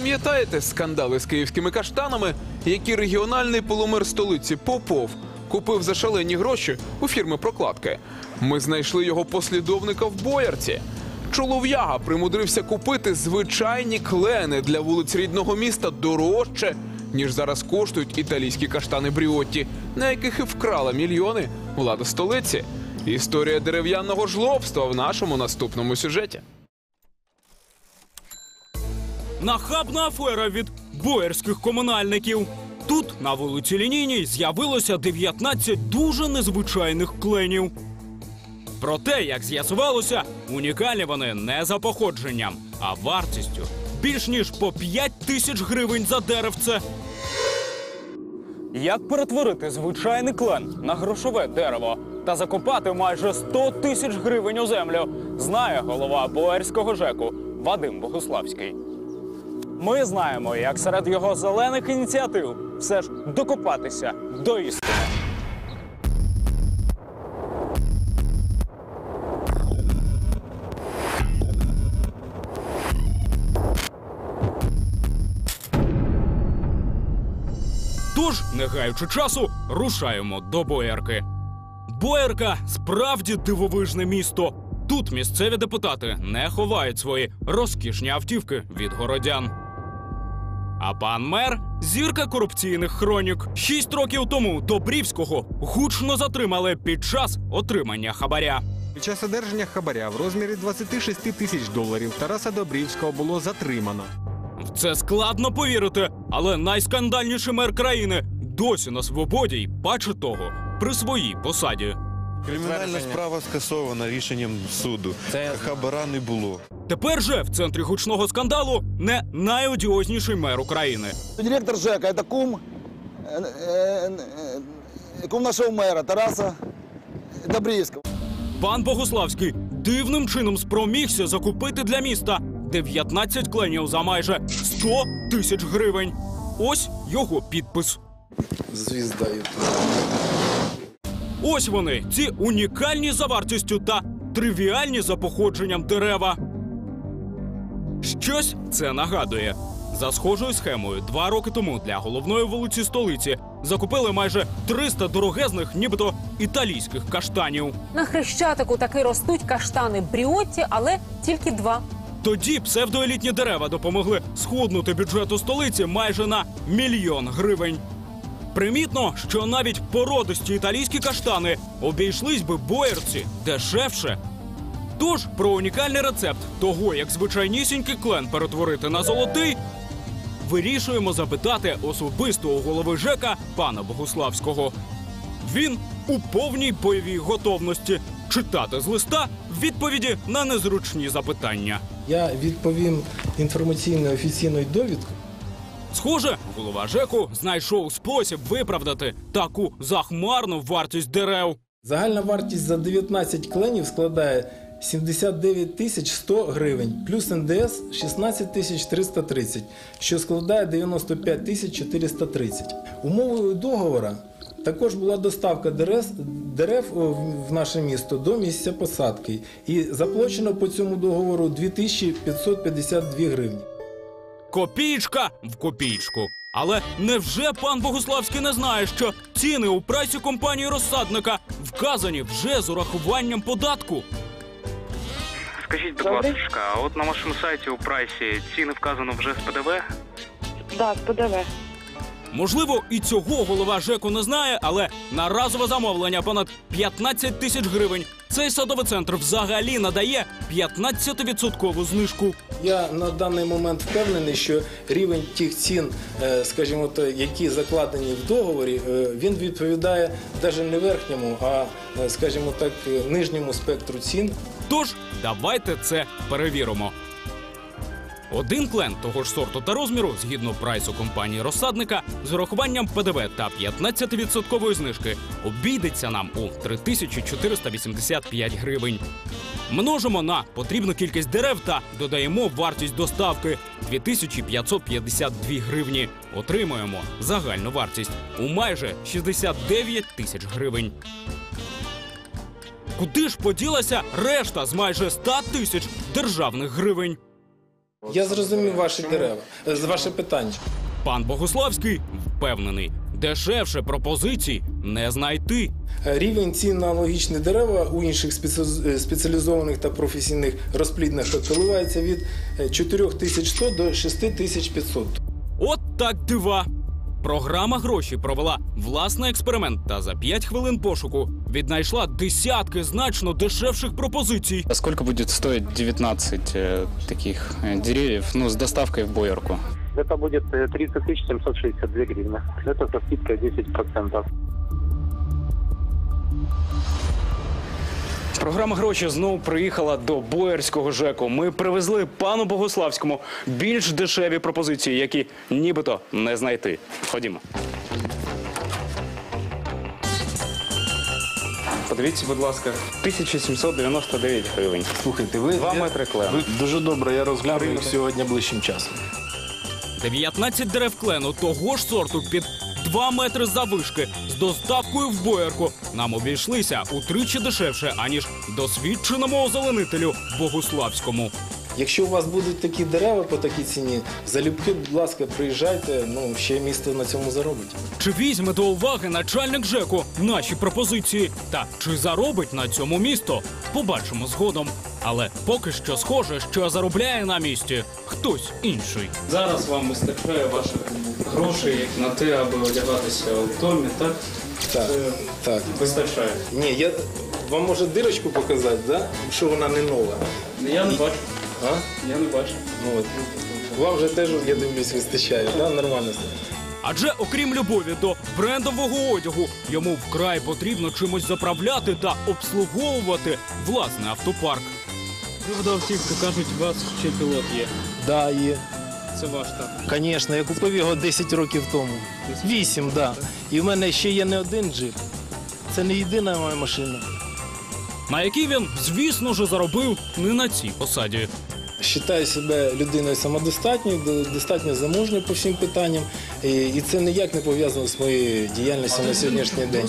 Пам'ятаєте скандали з київськими каштанами, які регіональний полумер столиці Попов купив за шалені гроші у фірми прокладки? Ми знайшли його послідовника в Боярці. Чолов'яга примудрився купити звичайні клени для вулиць рідного міста дорожче, ніж зараз коштують італійські каштани Бріотті, на яких і вкрала мільйони влада столиці. Історія дерев'яного жлобства в нашому наступному сюжеті. Нахабна афера від боярських комунальників. Тут, на вулиці Лінійній, з'явилося 19 дуже незвичайних кленів. Проте, як з'ясувалося, унікальні вони не за походженням, а вартістю більш ніж по 5 тисяч гривень за деревце. Як перетворити звичайний клен на грошове дерево та закопати майже 100 тисяч гривень у землю, знає голова боярського ЖЕКу Вадим Богуславський. Ми знаємо, як серед його зелених ініціатив все ж докопатися до істини. Тож, не гаючи часу, рушаємо до Боярки. Боярка справді дивовижне місто. Тут місцеві депутати не ховають свої розкішні автівки від городян. А пан мер зірка корупційних хронік. Шість років тому Добрівського гучно затримали під час отримання хабаря. Під час одержання хабаря в розмірі 26 тисяч доларів Тараса Добрівського було затримано. В це складно повірити, але найскандальніший мер країни досі на свободі й паче того при своїй посаді. Кримінальна справа скасована рішенням суду. Хабара не було. Тепер же в центрі гучного скандалу не найодіозніший мер України. Директор ЖЕКа – это кум, э, э, э, кум нашего мэра Тараса Добрівського. Пан Богуславський дивним чином спромігся закупити для міста 19 кленів за майже 100 тисяч гривень. Ось його підпис. Звізда Ютуба. Ось вони, ці унікальні за вартістю та тривіальні за походженням дерева. Щось це нагадує. За схожою схемою, два роки тому для головної вулиці столиці закупили майже 300 дорогезних, нібито італійських каштанів. На хрещатику таки ростуть каштани бріотті, але тільки два. Тоді псевдоелітні дерева допомогли схуднути бюджету столиці майже на мільйон гривень. Примітно, що навіть породисті італійські каштани обійшлись би боярці дешевше. Тож про унікальний рецепт того, як звичайнісінький клен перетворити на золотий, вирішуємо запитати особисто у голови ЖЕКа пана Богуславського. Він у повній бойовій готовності читати з листа відповіді на незручні запитання. Я відповім інформаційно офіційною довідку. Схоже, голова ЖЕКу знайшов спосіб виправдати таку захмарну вартість дерев. Загальна вартість за 19 кленів складає 79 тисяч 100 гривень, плюс НДС 16 тисяч 330, що складає 95 тисяч 430. Умовою договора також була доставка дерев, дерев в- наше місто до місця посадки. І заплачено по цьому договору 2552 гривні. Копійка в копійку. Але невже пан Богуславський не знає, що ціни у прайсі компанії розсадника вказані вже з урахуванням податку? Скажіть, будь ласка, а от на вашому сайті у прайсі ціни вказано вже з ПДВ? Да, з ПДВ. Можливо, і цього голова ЖЕКу не знає, але на разове замовлення понад 15 тисяч гривень цей садовий центр взагалі надає 15% знижку. Я на даний момент впевнений, що рівень тих цін, е, скажімо, то, які закладені в договорі, е, він відповідає навіть не верхньому, а е, скажімо так, нижньому спектру цін. Тож давайте це перевіримо. Один клен того ж сорту та розміру, згідно прайсу компанії розсадника, з урахуванням ПДВ та 15% знижки обійдеться нам у 3485 гривень. Множимо на потрібну кількість дерев та додаємо вартість доставки 2552 гривні. Отримуємо загальну вартість у майже 69 тисяч гривень. Куди ж поділася решта з майже 100 тисяч державних гривень? Я зрозумів ваші дерева, е, ваше питання. Пан Богуславський впевнений, дешевше пропозицій не знайти. Е, Рівень цін на аналогічні дерева у інших е, спеціалізованих та професійних розплідних коливається від е, 4100 до 6500. От так дива. Програма гроші провела власний експеримент та за 5 хвилин пошуку віднайшла десятки значно дешевших пропозицій. А Сколько будет стоить 19 э, таких э, деревьев, ну, с доставкой в Боярку? Это будет 30 762 гривны. Это со скидкой 10%. Програма гроші знову приїхала до Боярського ЖЕКу. Ми привезли пану Богославському більш дешеві пропозиції, які нібито не знайти. Ходімо. Подивіться, будь ласка, 1799 гривень. Слухайте, ви, Два метри клену. ви дуже добре, я розгляну їх сьогодні ближчим часом. 19 дерев клену того ж сорту під 2 метри завишки з доставкою в боярку нам обійшлися утричі дешевше, аніж досвідченому озеленителю Богуславському. Якщо у вас будуть такі дерева по такій ціні, залюбки, будь ласка, приїжджайте, ну ще місто на цьому заробить. Чи візьме до уваги начальник ЖЕКу наші пропозиції? Та чи заробить на цьому місто? Побачимо згодом. Але поки що схоже, що заробляє на місці хтось інший. Зараз вам вистачає ваших грошей на те, аби одягатися у домі, так? Так, так. Вистачає. Ні, я вам може дирочку показати, да? що вона не нова. Я не бачу. А? Я не бачу. Ну, от. Вам вже теж, я дивлюсь, вистачає, да? нормально. все. Адже окрім любові до брендового одягу, йому вкрай потрібно чимось заправляти та обслуговувати власний автопарк. Автівки кажуть, у вас ще пілот є. Да, є. Це ваш так. Звісно, я купив його 10 років тому. 8, да. І в мене ще є не один джип. Це не єдина моя машина. На якій він, звісно ж, заробив не на цій посаді. Вважаю себе людиною самодостатньою, достатньо заможною по всім питанням. І це ніяк не пов'язано з моєю діяльністю на сьогоднішній день.